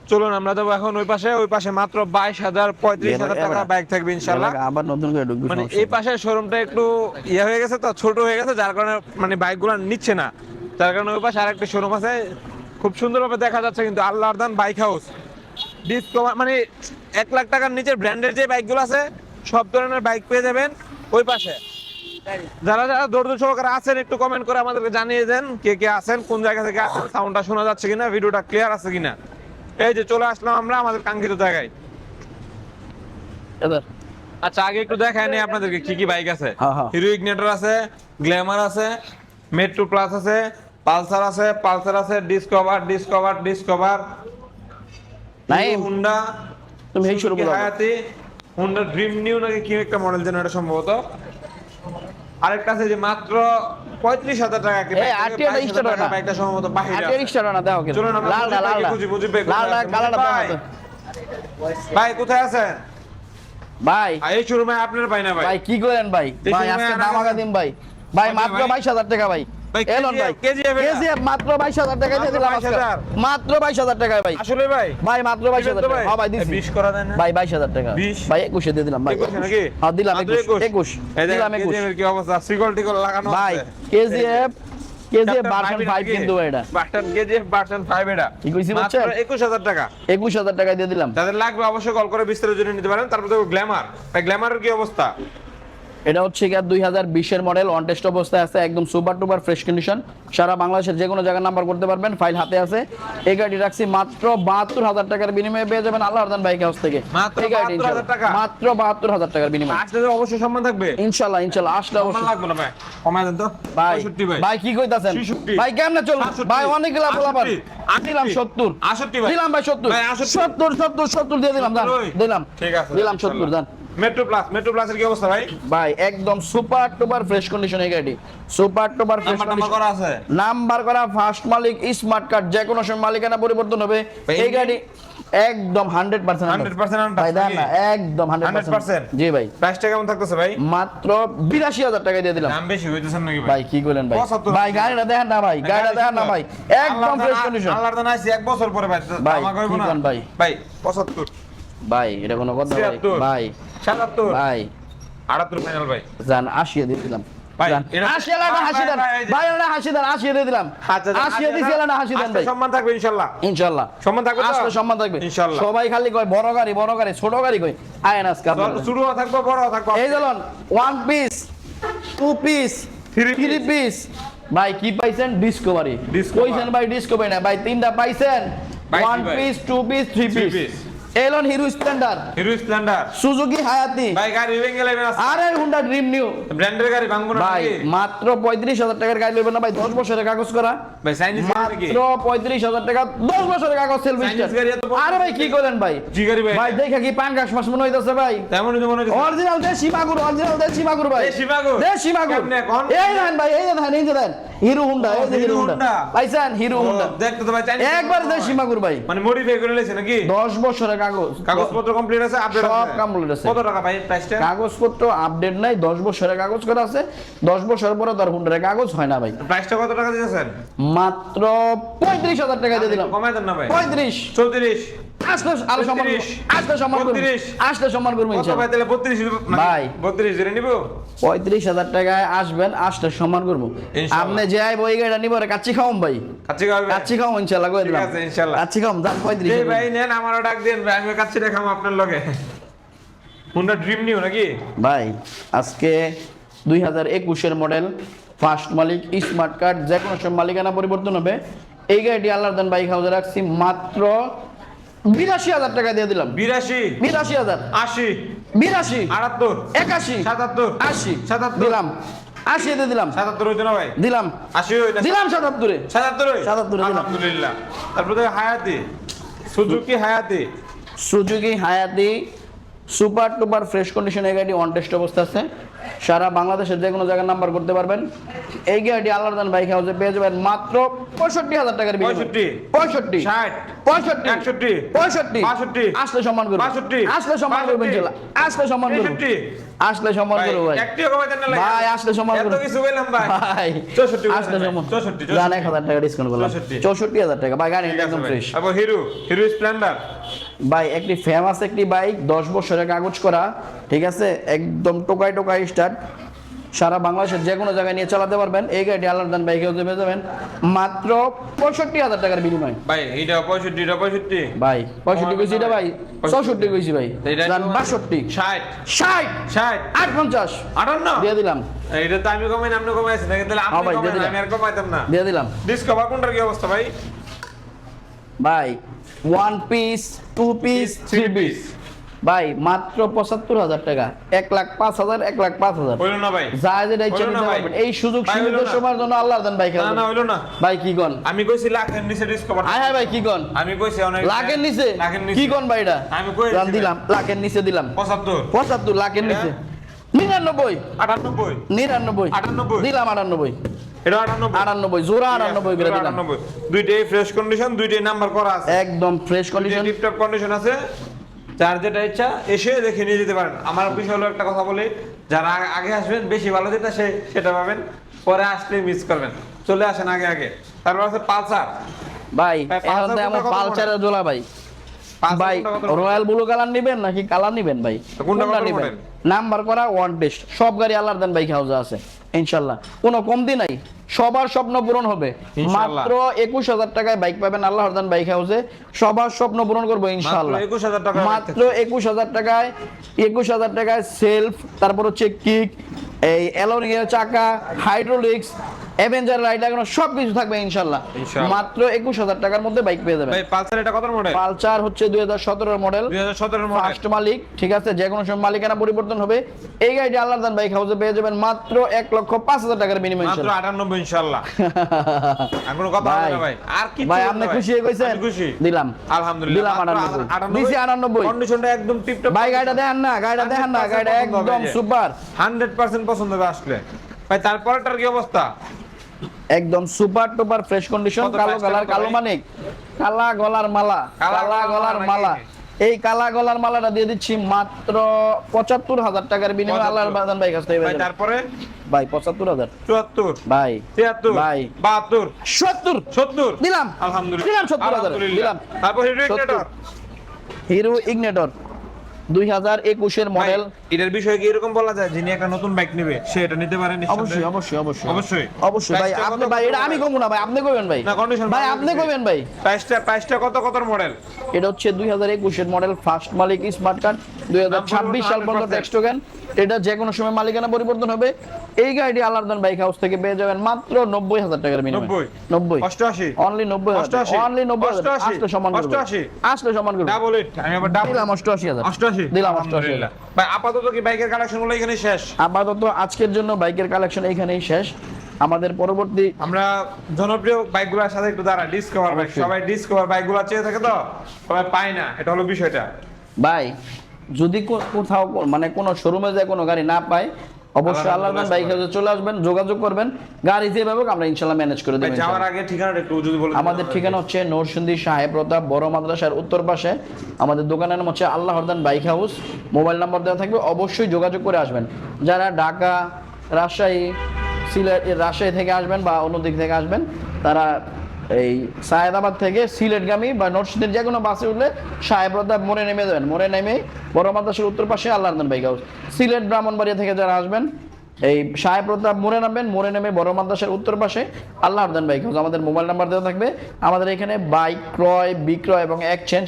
B: চলুন আমরা যাব এখন ওই পাশে ওই পাশে মাত্র বাইশ হাজার পঁয়ত্রিশ হাজার টাকা বাইক থাকবে ইনশাল্লাহ
A: আবার নতুন করে ঢুকবে
B: মানে এই পাশে শোরুমটা একটু ইয়ে হয়ে গেছে তো ছোট হয়ে গেছে যার কারণে মানে বাইকগুলো নিচ্ছে না। যার কারণে ওই পাশে আরেকটা শোরুম আছে খুব সুন্দরভাবে দেখা যাচ্ছে কিন্তু আল্লাহর দান বাইক হাউস ডিসকভার মানে এক লাখ টাকার নিচের ব্র্যান্ডের যে বাইকগুলো আছে সব ধরনের বাইক পেয়ে যাবেন ওই পাশে। যারা যারা ধৈর্য সহকারে আছেন একটু কমেন্ট করে আমাদেরকে জানিয়ে দেন কে কে আছেন কোন জায়গা থেকে আছেন সাউন্ডটা শোনা যাচ্ছে কিনা ভিডিওটা ক্লিয়ার আছে কিনা। এই যে চলে আসলাম আমরা আমাদের কাঙ্ক্ষিত জায়গায়।
A: এবার।
B: আচ্ছা আগে একটু দেখায় নেই আপনাদেরকে কি কি বাইক আছে।
A: হ্যাঁ, হ্যাঁ।
B: হিরো ইগনিটর আছে গ্ল্যামার আছে মেট্রো প্লাস আছে পালসার আছে পালসার আছে ডিসকভার ডিসকভার ডিসকভার।
A: নাই
B: হুন্ডা
A: তুমি এই শুরু করো
B: হায়াতি হুন্ডা ড্রিম নিউ নাকি কি একটা মডেল যেন এটা সম্ভবত। আরেকটা আছে যে মাত্র পঁয়ত্রিশ হাজার টাকা কি
A: এই
B: বাইক থেকে
A: আরটিআর
B: 22,000
A: রেজিস্টার
B: টাকা
A: না
B: বাইকটা সম্ভবত ভাই। কোথায়। আছেন?
A: ভাই।
B: এই শোরুমে আপনার ভাই না ভাই।
A: ভাই কি করেন ভাই? ভাই আজকে
B: আনা
A: দামাকা দিন ভাই। ভাই মাত্র বাইশ হাজার টাকা ভাই। মাত্র বাইশ হাজার টাকা দিয়ে দিলাম মাত্র বাইশ হাজার টাকা ভাই।
B: আসলে ভাই
A: ভাই মাত্র বাইশ হাজার টাকা। হ্যাঁ ভাই দিছি।
B: বিশ করা দেয় না।
A: ভাই বাইশ হাজার টাকা। ভাই একুশে দিয়ে দিলাম ভাই। হ্যাঁ দিলাম একুশ একুশ। দিলাম একুশ।
B: কি অবস্থা? সিকল টিকল লাগানো
A: ভাই কেজিএফ কেজিএফ ভার্সন
B: five এটা
A: ফাইভ
B: নাকি?
A: কিন্তু এটা।
B: Version KGF version five এটা।
A: কি কইছি বুঝছেন?
B: 21,000 টাকা।
A: একুশ হাজার টাকা দিয়ে দিলাম।
B: তাদের লাগবে অবশ্যই কল করে বিস্তারিত জেনে নিতে পারেন। তারপর গ্ল্যামার ভাই গ্ল্যামারের কি অবস্থা?
A: এটা হচ্ছে গিয়ে দুই হাজার বিশের মডেল অন টেস্ট অবস্থায় আছে একদম সুপার টুপার ফ্রেশ কন্ডিশন সারা বাংলাদেশের যে কোনো জায়গার নাম্বার করতে পারবেন ফাইল হাতে আছে। এই গাড়ি রাখছি মাত্র বাহাত্তর হাজার টাকার বিনিময়ে পেয়ে যাবেন আল্লাহ হারদান বাইক হাউস থেকে।
B: মাত্র
A: এই গাড়িটি
B: 72,000
A: ইনশাল্লাহ।
B: টাকা?
A: মাত্র বাহাত্তর হাজার টাকার বিনিময়ে।
B: আসলে অবশ্যই সম্মান থাকবে।
A: ইনশাল্লাহ ইনশাল্লাহ আসলে অবশ্যই।
B: লাগবে না ভাই। কমায় দেন তো।
A: ভাই
B: 65 ভাই।
A: কি কইতাছেন?
B: 66
A: ভাই কেমনে চল
B: 68
A: ভাই অনেক বলাবার
B: 68
A: দিলাম 70
B: 68 ভাই।
A: দিলাম ভাই 70
B: ভাই, 68
A: 70 70 70 দিয়ে দিলাম
B: ওই।
A: দিলাম।
B: ঠিক আছে,
A: দিলাম 70
B: ইনশাল্লাহ। মেট্রো প্লাস মেট্রো প্লাসের কি অবস্থা ভাই?
A: ভাই একদম সুপার টুপার ফ্রেশ কন্ডিশন এই গাড়ি। সুপার টুপার ফ্রেশ
B: নাম্বার করা আছে?
A: নাম্বার করা ফার্স্ট মালিক স্মার্ট কার্ড যে কোনো সময় মালিকানা পরিবর্তন হবে। এই গাড়ি একদম হান্ড্রেড পার্সেন্ট
B: 100%
A: ভাই দেন না একদম হান্ড্রেড
B: 100%
A: জি ভাই।
B: প্রাইসটা কেমন থাকতেছে ভাই?
A: মাত্র বিরাশি হাজার টাকা দিয়ে দিলাম।
B: দাম বেশি হইতেছেন নাকি
A: ভাই? ভাই কি করলেন ভাই? ভাই গাড়িটা দেখেন না ভাই গাড়িটা দেখেন না ভাই। একদম ফ্রেশ কন্ডিশন
B: আল্লাহর দান আইছি এক বছর পরে ভাই
A: ভাই,
B: আমাকে হইব না?
A: ভাই?
B: ভাই 75
A: ভাই এটা কোনো কথা ভাই। ভাই
B: 77
A: ভাই।
B: 78 ফাইনাল ভাই।
A: জান আশি দিয়ে দিলাম।
B: থাকবে ইনশাআল্লাহ
A: ইনশাআল্লাহ
B: সম্মান থাকবে তো?
A: আসলে সম্মান থাকবে।
B: ইনশাআল্লাহ।
A: সবাই খালি কয় বড় গাড়ি বড় গাড়ি ছোট গাড়ি কই আয়েন আজকে আপনারা।
B: শুরু বড় থাকবে
A: এই চলুন one piece two piece three piece ভাই কি পাইছেন? ডিসকভারি। কইছেন ভাই ডিসকভারি না। ভাই তিনটা পাইছেন। One piece two piece three piece
B: piece।
A: Elon Hero Splendor.
B: Hero Splendor.
A: Suzuki Hayate.
B: ভাই গাড়ি ভেঙে গেলে
A: আরে হুন্ডা ড্রিম নিউ
B: ব্র্যান্ডের গাড়ি ভাঙবো না
A: ভাই? মাত্র পঁয়ত্রিশ হাজার টাকার গাড়ি নেবেন না ভাই দশ বছরের কাগজ করা।
B: ভাই নাকি?
A: মাত্র পঁয়ত্রিশ হাজার টাকা দশ বছরের কাগজ সেলফি আরে ভাই কি করেন ভাই?
B: জি গাড়ি ভাই।
A: ভাই দেখা কি পাঙ্গাস মাছ মনে হইতাছে ভাই?
B: তেমনই তো মনে হচ্ছে
A: অরিজিনাল দেশি মাগুর অরিজিনাল দেশি মাগুর ভাই।
B: দেশি মাগুর?
A: দেশি মাগুর? এই দেখেন ভাই এই যে দেখেন এই যে দেখেন হিরো হুন্ডা এই যে
B: হিরো
A: হুন্ডা। পাইছেন হিরো হুন্ডা
B: দেখতে তো ভাই
A: একবার দেশি মাগুর ভাই।
B: মানে মডিফাই করে লেছে নাকি?
A: দশ বছরের কাগজ।
B: কাগজপত্র কমপ্লিট আছে আপডেট
A: সব complete আছে।
B: কত টাকা ভাই প্রাইসটা
A: কাগজপত্র আপডেট নাই দশ বছরের কাগজ করা আছে। দশ বছর পরে তার হুন্ডার কাগজ হয় না ভাই।
B: প্রাইসটা কত টাকা দিয়েছেন
A: মাত্র পঁয়ত্রিশ হাজার টাকা দিয়ে দিলাম।
B: কমাই দেন না ভাই।
A: পঁয়ত্রিশ।
B: চৌত্রিশ।
A: আসলে আরও সম্মান আসলে সম্মান করব।
B: 32
A: আসলে সম্মান করব
B: কত তাহলে বত্রিশ
A: ভাই।
B: বত্রিশ ধরে নিবো?
A: পঁয়ত্রিশ হাজার টাকায় আসবেন আসলে সম্মান করব।
B: ইনশাল্লাহ।
A: আপনি যে আইব ওই গাড়িটা নিব রে কাচ্চি খাওয়াম ভাই।
B: কাচ্চি খাবে
A: কাচ্চি খাওয়াম ইনশাল্লাহ করে
B: ঠিক আছে, ইনশাল্লাহ।
A: কাচ্চি খাওয়াম যান পঁয়ত্রিশ
B: এই ভাই নেন আমারও ডাক দেন ভাই আমি কাচ্চি দেখাম আপনার লগে। হুন্ডা ড্রিম নিও নাকি?
A: ভাই আজকে দুই হাজার একুশের মডেল ফার্স্ট মালিক স্মার্ট কার্ড যে কোনো সময় মালিকানা পরিবর্তন হবে। এই গাড়িটি আল্লাহ দান বাইক হাউসে রাখছি। মাত্র বিরাশি হাজার টাকা দিয়ে দিলাম।
B: বিরাশি
A: বিরাশি হাজার।
B: আশি
A: বিরাশি
B: আটাত্তর
A: একাশি
B: সাতাত্তর
A: আশি
B: সাতাত্তর।
A: দিলাম। আশি দিয়ে দিলাম।
B: সাতাত্তর হইতো না ভাই?
A: দিলাম।
B: আশি হইতো
A: দিলাম সাতাত্তরে।
B: সাতাত্তর?
A: সাতাত্তরে দিলাম।
B: আলহামদুলিল্লাহ। তারপরে হায়াতি। সুজুকি হায়াতি।
A: সুজুকি হায়াতি। সুপার টুপার ফ্রেশ কন্ডিশনের গাড়ি অন টেস্ট অবস্থা আছে। সারা বাংলাদেশের যে কোনো জায়গায় নাম্বার করতে পারবেন। এই গাড়ি আল্লাহদান বাইক হাউসে পেয়ে যাবেন মাত্র পঁয়ষট্টি হাজার টাকার।
B: পঁয়ষট্টি।
A: পঁয়ষট্টি।
B: ষাট।
A: পঁয়ষট্টি।
B: একষট্টি।
A: পঁয়ষট্টি।
B: বাষট্টি।
A: আসলে সম্মান করব
B: বাষট্টি।
A: আসলে সম্মান করব
B: বাষট্টি।
A: আসলে সম্মান করব
B: তেষট্টি
A: আসলে সম্মান করব ভাই
B: দেন
A: ভাই, আসলে সম্মান
B: এত কিছু বললাম ভাই।
A: আসলে সম্মান জান। এক হাজার টাকা ডিসকাউন্ট করলাম।
B: চৌষট্টি।
A: চৌষট্টি হাজার টাকা। ভাই গাড়ি একদম ফ্রেশ
B: আবার হিরো হিরো স্প্লেন্ডার
A: ভাই একটি ফেমাস একটি বাইক দশ বছরের কাগজ করা ঠিক আছে? একদম টোকাই টোকাই স্টার্ট সারা বাংলাদেশের যে কোনো জায়গায় নিয়ে চালাতে পারবেন। এই গাড়িটি আলাদান বাইকে পেয়ে যাবেন মাত্র পঁয়ষট্টি হাজার টাকার বিনিময়।
B: ভাই এটা পঁয়ষট্টি এটা পঁয়ষট্টি।
A: ভাই পঁয়ষট্টি কইছি এটা ভাই? চৌষট্টি কইছি ভাই। বাষট্টি।
B: ষাট।
A: ষাট!
B: ষাট।
A: আট পঞ্চাশ
B: আটান্ন।
A: দিয়ে দিলাম।
B: এটা তো আমি কমাই আপনি তাহলে
A: হ্যাঁ।
B: আমি আর কমাইতাম না।
A: দিয়ে দিলাম।
B: ডিসকভার কোনটার কি অবস্থা ভাই?
A: ভাই one piece two piece three piece ভাই মাত্র পঁচাত্তর হাজার টাকা। এক লাখ পাঁচ হাজার এক লাখ পাঁচ হাজার।
B: হইল না ভাই।
A: যা যেটা ইচ্ছা নিতে পারবেন। এই সুযোগ
B: ভাই,
A: সীমিত সময়ের জন্য আল্লাহ দেন ভাই
B: না না হইল না।
A: ভাই কি কন?
B: আমি কইছি লাখের নিচে ডিসকভার
A: হায় হায় ভাই কি কন?
B: আমি কইছি অনেক
A: লাখের নিচে? কি কন ভাই এটা?
B: আমি
A: জান দিলাম লাখের নিচে দিলাম।
B: পঁচাত্তর।
A: পঁচাত্তর লাখের নিচে। নিরানব্বই।
B: আটানব্বই।
A: নিরানব্বই।
B: আটানব্বই।
A: দিলাম আটানব্বই।
B: এটা আটানব্বই।
A: আটানব্বই জোড়া আটানব্বই করে দিলাম।
B: আটানব্বই। দুইটাই ফ্রেশ কন্ডিশন দুইটাই নাম্বার করা আছে।
A: একদম ফ্রেশ কন্ডিশন
B: টিপটপ কন্ডিশন আছে। যার যেটা ইচ্ছা এসে দেখে নিয়ে যেতে পারেন। আমার বিষয় হলো একটা কথা বলি যারা আগে- আসবেন বেশি ভালো যেটা সে সেটা পাবেন। পরে আসলে মিস করবেন। চলে আসেন আগে আগে। তারপর আছে পালসার।
A: ভাই
B: ভাই,
A: এখন তো জোলা ভাই। ভাই রয়্যাল ব্লু কালার নিবেন নাকি কালার নিবেন ভাই?
B: কোনটা
A: নিবেন? নাম্বার করা ওয়ান টেস্ট। সব গাড়ি আল্লাহর দেন বাইক হাউসে আছে ইনশাল্লাহ। কোনো কমতি নাই? সবার স্বপ্ন পূরণ হবে। মাত্র একুশ হাজার টাকায় বাইক পাবেন আল্লাহ হরদান বাইক হাউসে সবার স্বপ্ন পূরণ করব ইনশাল্লাহ।
B: একুশ হাজার টাকা
A: মাত্র একুশ হাজার টাকায় একুশ হাজার টাকায় সেলফ তারপর হচ্ছে কিক এই অ্যালোনিয়া চাকা হাইড্রোলিক্স অ্যাভেঞ্জার রাইড লাগানো সব কিছু থাকবে
B: ইনশাআল্লাহ।
A: মাত্র একুশ হাজার টাকার মধ্যে বাইক পেয়ে যাবেন।
B: ভাই পালসার এটা কত মডেল
A: পালচার হচ্ছে দুই হাজার সতেরোর মডেল
B: দুই হাজার সতেরো মডেল
A: ফার্স্ট মালিক ঠিক আছে? যে কোনো সময় মালিকানা পরিবর্তন হবে। এই গাড়িটি আল্লাহ দান বাইক হাউসে পেয়ে যাবেন মাত্র এক লক্ষ পাঁচ হাজার টাকার বিনিময়
B: মাত্র আটানব্বই ইনশাল্লাহ আর কোনো কথা হবে না ভাই আর কি
A: ভাই আপনি খুশি হয়ে গেছেন?
B: খুশি।
A: দিলাম।
B: আলহামদুলিল্লাহ।
A: দিলাম আটানব্বই। দিছি আটানব্বই।
B: কন্ডিশনটা একদম টিপটপ
A: ভাই গাড়িটা দেখেন না গাড়িটা দেখেন না গাড়িটা একদম সুপার
B: 100% পছন্দ হবে আসলে। ভাই তারপরেটার কি অবস্থা?
A: একদম সুপার টুপার ফ্রেশ কন্ডিশন কালো কালার কালো? মানিক কালা গলার মালা
B: কালা গলার মালা
A: এই কালা গলার মালাটা দিয়ে দিচ্ছি মাত্র পঁচাত্তর হাজার টাকার বিনিময়ে
B: 75
A: আল্লাহর বাদান ভাই কাছ থেকে
B: তারপরে?
A: ভাই পঁচাত্তর হাজার।
B: 74
A: ভাই
B: 73
A: ভাই।
B: 72
A: সত্তর।
B: 70
A: দিলাম।
B: আলহামদুলিল্লাহ।
A: দিলাম সত্তর হাজার। দিলাম।
B: তারপর হিরো ইগনিটর
A: হিরো ইগনেটর দুই হাজার একুশের মডেল
B: এটার বিষয়ে কি এরকম বলা যায়? যিনি একটা নতুন বাইক নেবে সে এটা নিতে পারে
A: অবশ্যই অবশ্যই অবশ্যই।
B: অবশ্যই।
A: অবশ্যই ভাই আপনি ভাই এটা আমি? কমু না ভাই আপনি কইবেন ভাই।
B: না, কন্ডিশন
A: ভাই আপনি কইবেন ভাই।
B: প্রাইসটা প্রাইসটা কত কত মডেল
A: এটা হচ্ছে দুই হাজার একুশের মডেল ফার্স্ট মালিক স্মার্ট কার্ড দুই হাজার ছাব্বিশ সাল পর্যন্ত
B: 100%
A: ট্যাক্স টোকেন এটা যে কোনো সময় মালিকানা পরিবর্তন হবে। এই গাড়িটি আলাদান বাইক হাউস থেকে পেয়ে যাবেন মাত্র নব্বই হাজার টাকার বিনিময়।
B: 90
A: নব্বই।
B: 88
A: অনলি নব্বই হাজার।
B: 88
A: অনলি নব্বই হাজার।
B: 88
A: আসলে সমান
B: 88
A: আসলে সমান করবে।
B: ডাবল ইট আমি আবার ডাবল
A: দিলাম অষ্টআশি হাজার।
B: 88
A: দিলাম অষ্টআশি
B: ভাই আপাতত কি বাইকের কালেকশনগুলো এখানে শেষ?
A: আপাতত আজকের জন্য বাইকের কালেকশন এইখানেই শেষ। আমাদের পরবর্তী
B: আমরা জনপ্রিয় বাইকগুলোর সাথে একটু দাঁড়া ডিসকভার বাইক। সবাই ডিসকভার বাইকগুলো চেয়ে থাকে তো? সবাই পায় না। এটা হলো বিষয়টা।
A: ভাই যদি কোথাও মানে কোনো শোরুমে যায় কোনো গাড়ি না পায় অবশ্যই
B: আল্লাহ
A: বাইক। হাউসে চলে আসবেন যোগাযোগ করবেন। গাড়ি যেভাবে হোক আমরা ইনশাল্লাহ ম্যানেজ করে দেবো
B: যাওয়ার আগে ঠিকানাটা একটু যদি বলে দিতেন
A: আমাদের ঠিকানা হচ্ছে নরসিংদী সাহেব প্রতাপ বড় মাদ্রাসার উত্তর পাশে। আমাদের দোকানের নাম হচ্ছে আল্লাহ হরদান বাইক হাউস। মোবাইল নাম্বার দেওয়া থাকবে অবশ্যই যোগাযোগ করে আসবেন। যারা ঢাকা রাজশাহী সিলেট রাজশাহী থেকে আসবেন বা অন্য দিক থেকে আসবেন তারা এই সায়েদাবাদ থেকে সিলেটগামী বা নরসিংদীর যে কোনো বাসে উঠলে সাহেব প্রতাপ মোড়ে নেমে যাবেন। মোড়ে নেমে বড় মাদ্রাসার উত্তর পাশে আল্লাহ হরদান বাইক হাউস সিলেট, ব্রাহ্মণবাড়িয়া থেকে যারা আসবেন, এই সাহেব প্রতাপ মোড়ে নামবেন, মোড়ে নেমে বড় মাদ্রাসার উত্তর পাশে আল্লাহ আবদান বাইক হাউস আমাদের মোবাইল নাম্বার দেওয়া থাকবে। আমাদের এখানে বাইক ক্রয়, বিক্রয় এবং এক্সচেঞ্জ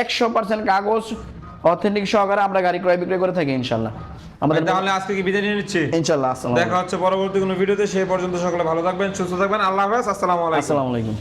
A: একশো পার্সেন্ট কাগজ অথেন্টিক সহকারে আমরা গাড়ি ক্রয় বিক্রয় করে থাকি ইনশাল্লাহ। আমাদের
B: তাহলে আজকে কি বিদায় নিয়ে নিচ্ছি?
A: আসসালাম
B: দেখা হচ্ছে পরবর্তী কোনো ভিডিওতে সেই পর্যন্ত সকলে ভালো থাকবেন সুস্থ থাকবেন। আল্লাহ হাফেজ আসসালামু আলাইকুম।
A: আসসালামু আলাইকুম।